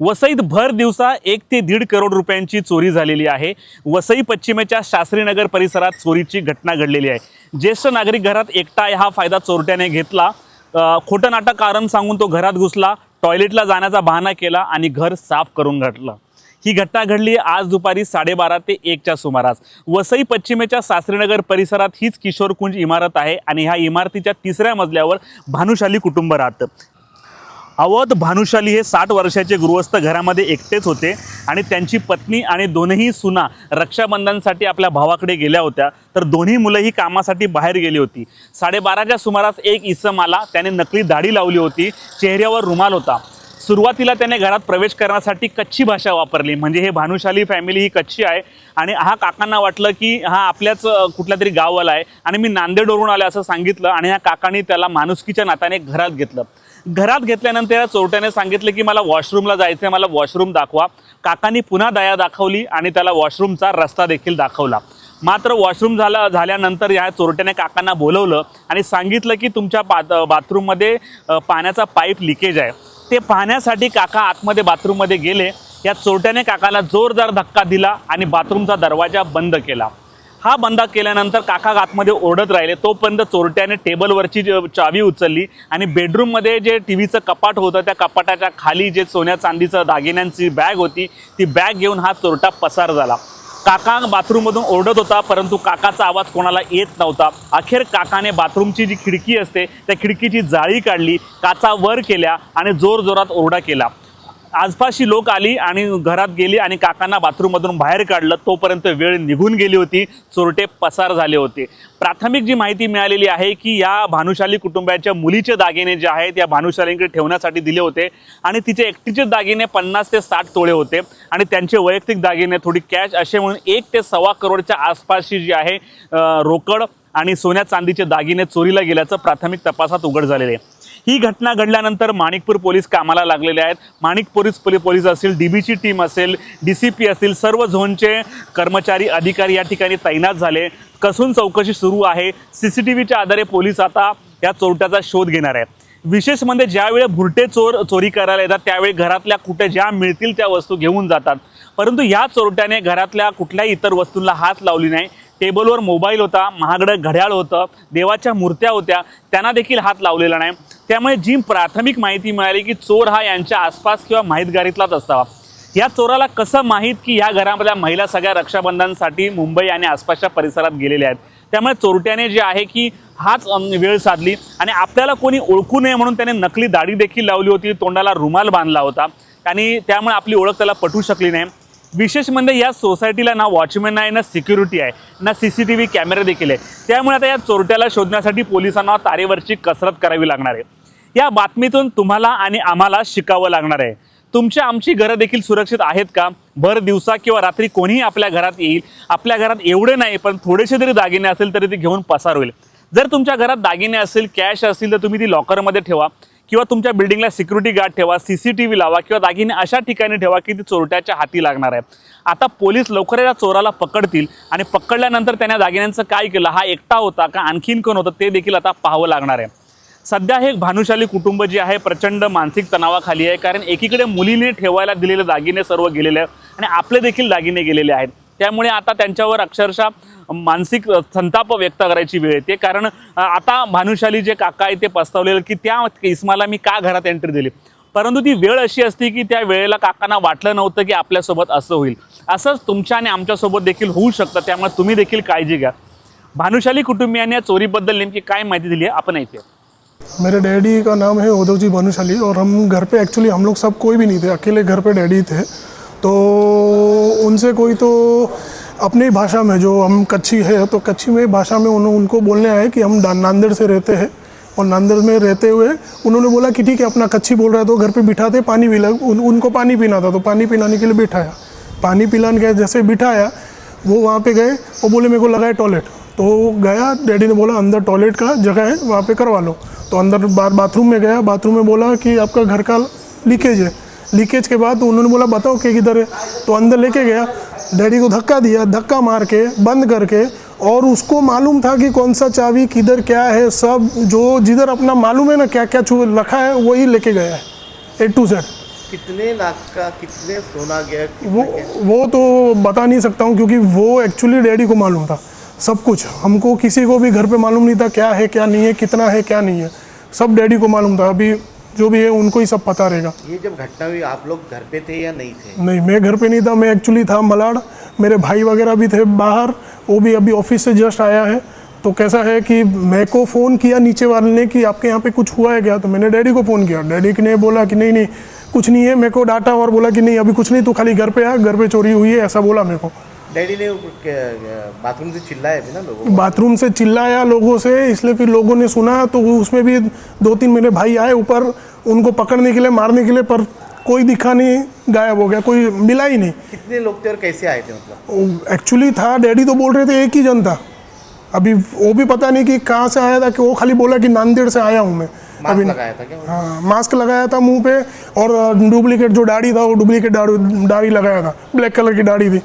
वसईत भर दिवसा एक ते दीड करोड रुपयांची चोरी झालेली आहे. वसई पश्चिमेच्या शास्त्रीनगर परिसरात चोरीची घटना घडलेली आहे. ज्येष्ठ नागरिक घरात एकटा हा फायदा चोरट्याने घेतला. खोटं नाटक कारण सांगून तो घरात घुसला टॉयलेटला जाण्याचा बहाणा केला आणि घर साफ करून घातलं. ही घटना घडली आज दुपारी साडेबारा ते एकच्या सुमारास. वसई पश्चिमेच्या सासरीनगर परिसरात हीच किशोरकुंज इमारत आहे आणि ह्या इमारतीच्या तिसऱ्या मजल्यावर भानुशाली कुटुंब राहतं. अवध भानुशाली हे साठ वर्षाचे गृहस्थ घरामध्ये एकटेच होते आणि त्यांची पत्नी आणि दोनही सुना रक्षाबंधनसाठी आपल्या भावाकडे गेल्या होत्या. तर दोन्ही मुलंही कामासाठी बाहेर गेली होती. साडेबाराच्या सुमारास एक इसम आला त्याने नकली दाढी लावली होती. चेहऱ्यावर रुमाल होता. सुरुवातीला त्याने घरात प्रवेश करण्यासाठी कच्ची भाषा वापरली. म्हणजे हे भानुशाली फॅमिली ही कच्ची आहे. आणि हा काकांना वाटलं की हा आपल्याच कुठल्या तरी गाववाला आहे. आणि मी नांदेडवरून आले असं सांगितलं आणि ह्या काकांनी त्याला माणुसकीच्या नात्याने घरात घेतलं. घरात घेतल्यानंतर या चोरट्याने सांगितलं की मला वॉशरूमला जायचं आहे मला वॉशरूम दाखवा. काकांनी पुन्हा दया दाखवली आणि त्याला वॉशरूमचा रस्ता देखील दाखवला. मात्र वॉशरूम झाला झाल्यानंतर या चोरट्याने काकांना बोलवलं आणि सांगितलं की तुमच्या बाथ बाथरूममध्ये पाण्याचा पाईप लिकेज आहे. ते पाहण्यासाठी काका आतमध्ये बाथरूममध्ये गेले. या चोरट्याने काकाला जोरदार धक्का दिला आणि बाथरूमचा दरवाजा बंद केला. हा बंदा केल्यानंतर काका आतमध्ये ओरडत राहिले. तोपर्यंत चोरट्याने टेबलवरची जी चावी उचलली आणि बेडरूममध्ये जे टी व्हीचं कपाट होतं त्या कपाटाच्या खाली जे सोन्या चांदीचं दागिन्यांची बॅग होती ती बॅग घेऊन हा चोरटा पसार झाला. काका बाथरूममधून ओरडत होता परंतु काकाचा आवाज कोणाला येत नव्हता. अखेर काकाने बाथरूमची जी खिडकी असते त्या खिडकीची जाळी काढली काचा वर केल्या आणि जोरजोरात ओरडा केला. आसपासची लोक आली आणि घरात गेली आणि काकांना बाथरूममधून बाहेर काढलं तोपर्यंत वेळ निघून गेली होती. चोरटे पसार झाले होते. प्राथमिक जी माहिती मिळालेली आहे की या भानुशाली कुटुंबाच्या मुलीचे दागिने जे आहेत या भानुशालींकडे ठेवण्यासाठी दिले होते आणि तिचे एकटीचे दागिने पन्नास ते साठ तोळे होते आणि त्यांचे वैयक्तिक दागिने थोडी कॅश असे म्हणून एक ते सव्वा करोडच्या आसपासची जी आहे रोकड आणि सोन्या चांदीचे दागिने चोरीला गेल्याचं प्राथमिक तपासात उघड झालेले आहे. ही घटना घडल्यानंतर माणिकपूर पोलीस कामाला लागलेले आहेत. माणिक पोलीस पोली- पोलीस असेल डीबीची टीम असेल डी सी पी असेल सर्व झोनचे कर्मचारी अधिकारी या ठिकाणी तैनात झाले. कसून चौकशी सुरू आहे? सी सी टी व्हीच्या आधारे पोलीस आता या चोरट्याचा शोध घेणार आहे विशेष म्हणजे ज्यावेळी भुरटे चोर चोरी करायला येतात त्यावेळी घरातल्या कुठे ज्या मिळतील त्या वस्तू घेऊन जातात. परंतु या चोरट्याने घरातल्या कुठल्याही इतर वस्तूंना हात लावली नाही. टेबलवर मोबाईल होता महागडं घड्याळ होतं देवाच्या मूर्त्या होत्या त्यांना देखील हात लावलेला नाही. त्यामुळे जी प्राथमिक माहिती मिळाली की चोर हा यांच्या आसपास किंवा माहीतगारीतलाच असावा. या चोराला कसं माहीत की ह्या घरामधल्या महिला सगळ्या रक्षाबंधनसाठी मुंबई आणि आसपासच्या परिसरात गेलेल्या आहेत? त्यामुळे चोरट्याने जे आहे की हाच वेळ साधली आणि आपल्याला कोणी ओळखू नये म्हणून त्याने नकली दाढी देखील लावली होती तोंडाला रुमाल बांधला होता. आणि त्यामुळे आपली ओळख त्याला पटू शकली नाही. विशेष म्हणजे या सोसायटीला ना वॉचमॅन आहे ना सिक्युरिटी आहे ना C C T V camera देखील आहे. त्यामुळे आता या चोरट्याला शोधण्यासाठी पोलिसांना तारेवरची कसरत करावी लागणार आहे. या बातमीतून तुम्हाला आणि आम्हाला शिकावं लागणार आहे. तुमच्या आमची घरं देखील सुरक्षित आहेत का? भर दिवसा किंवा रात्री कोणीही आपल्या घरात येईल. आपल्या घरात एवढे नाही पण थोडेसे जरी दागिने असेल तरी ते घेऊन पसार होईल. जर तुमच्या घरात दागिने असेल कॅश असेल तर तुम्ही ती लॉकरमध्ये ठेवा. किंवा तुमच्या बिल्डिंगला सिक्युरिटी गार्ड ठेवा सी सी टी व्ही लावा किंवा दागिने अशा ठिकाणी ठेवा की ती चोरट्याच्या हाती लागणार आहे. आता पोलीस लवकर या चोराला पकडतील आणि पकडल्यानंतर त्याने दागिन्यांचं काय केलं? हा एकटा होता का? आणखीन कोण होतं? ते देखील आता पाहावं लागणार आहे. सध्या हे भानुशाली कुटुंब जे आहे प्रचंड मानसिक तणावाखाली आहे कारण एकीकडे मुलीने ठेवायला दिलेले दागिने सर्व गेलेले आहेत आणि आपले देखील दागिने गेलेले आहेत. त्यामुळे आता त्यांच्यावर अक्षरशः मानसिक संताप व्यक्त करायची वेळ येते. कारण आता भानुशाली जे काका आहे ते पस्तावलेलं की त्या इस्माला मी का घरात एंट्री दिली? परंतु ती वेळ अशी असते की त्या वेळेला काकांना वाटलं नव्हतं की आपल्यासोबत असं होईल. असंच तुमच्या आणि आमच्यासोबत देखील होऊ शकतं त्यामुळे तुम्ही देखील काळजी घ्या. भानुशाली कुटुंबियांनी या चोरीबद्दल नेमकी काय माहिती दिली आहे? आपण ऐकूया. मेरे डैडी का नाम है उद्धव जी भानुशाली और हम घर पे एक्चुअली हम लोग सब कोई भी नहीं थे अकेले घर पे डैडी थे। तो उनसे कोई तो अपनी भाषा में जो हम कच्छी है तो कच्छी में भाषा में उन्होंने उनको बोलने आए कि हम नांदेड़ से रहते हैं। और नांदेड़ में रहते हुए उन्होंने बोला कि ठीक है अपना कच्छी बोल रहा है तो घर पे बिठाते पानी पिला उन, उनको पानी पीना था तो पानी पिलाने के लिए बिठाया। पानी पिलाने के जैसे बिठाया वो वहाँ पे गए और बोले मेरे को लगा है टॉयलेट तो गया डैडी ने बोला अंदर टॉयलेट का जगह है वहाँ पे करवा लो। तो अंदर बार बाथरूम में गया बाथरूम में बोला कि आपका घर का लीकेज है। लीकेज के बाद उन्होंने बोला बताओ कि किधर है? तो अंदर लेके गया डैडी को धक्का दिया धक्का मार के बंद करके और उसको मालूम था कि कौन सा चाबी किधर क्या है सब जो जिधर अपना मालूम है ना क्या क्या छू रखा है वही लेके गया है ए टू जेड कितने लाख का कितने सोना गया वो वो तो बता नहीं सकता हूँ क्योंकि वो एक्चुअली डैडी को मालूम था सब कुछ। हमको किसी को भी घर पे मालूम नहीं था क्या है क्या नहीं है कितना है क्या नहीं है सब डैडी को मालूम था। अभी जो भी है उनको ही सब पता रहेगा। ये जब घटना हुई आप लोग घर पे थे या नहीं थे? नहीं मैं घर पे नहीं था मैं एक्चुअली था मलाड। मेरे भाई वगैरह भी थे बाहर वो भी अभी ऑफ़िस से जस्ट आया है। तो कैसा है कि मैं को फ़ोन किया नीचे वाले ने कि आपके यहाँ पे कुछ हुआ है क्या? तो मैंने डैडी को फ़ोन किया। डैडी ने बोला कि नहीं नहीं कुछ नहीं है। मेरे को डाटा और बोला कि नहीं अभी कुछ नहीं तो खाली घर पे आ घर पे चोरी हुई है ऐसा बोला मेरे को। डैडी ने बाथरूम से चिल्लाया भी ना लोगों बाथरूम से चिल्लाया लोगों से इसलिए फिर लोगों ने सुना तो उसमें भी दो तीन मेरे भाई आए ऊपर उनको पकड़ने के लिए मारने के लिए पर कोई दिखा नहीं गायब हो गया कोई मिला ही नहीं। कितने लोग थे और कैसे आए थे मतलब? एक्चुअली था डैडी तो बोल रहे थे एक ही जन था। अभी वो भी पता नहीं कि कहाँ से आया था कि वो खाली बोला कि नांदेड़ से आया हूँ मैं। मास्क लगाया था क्या हाँ मास्क लगाया था मुँह पे और डुप्लीकेट जो दाढ़ी था वो डुप्लीकेट दाढ़ी लगाया था। ब्लैक कलर की दाढ़ी थी।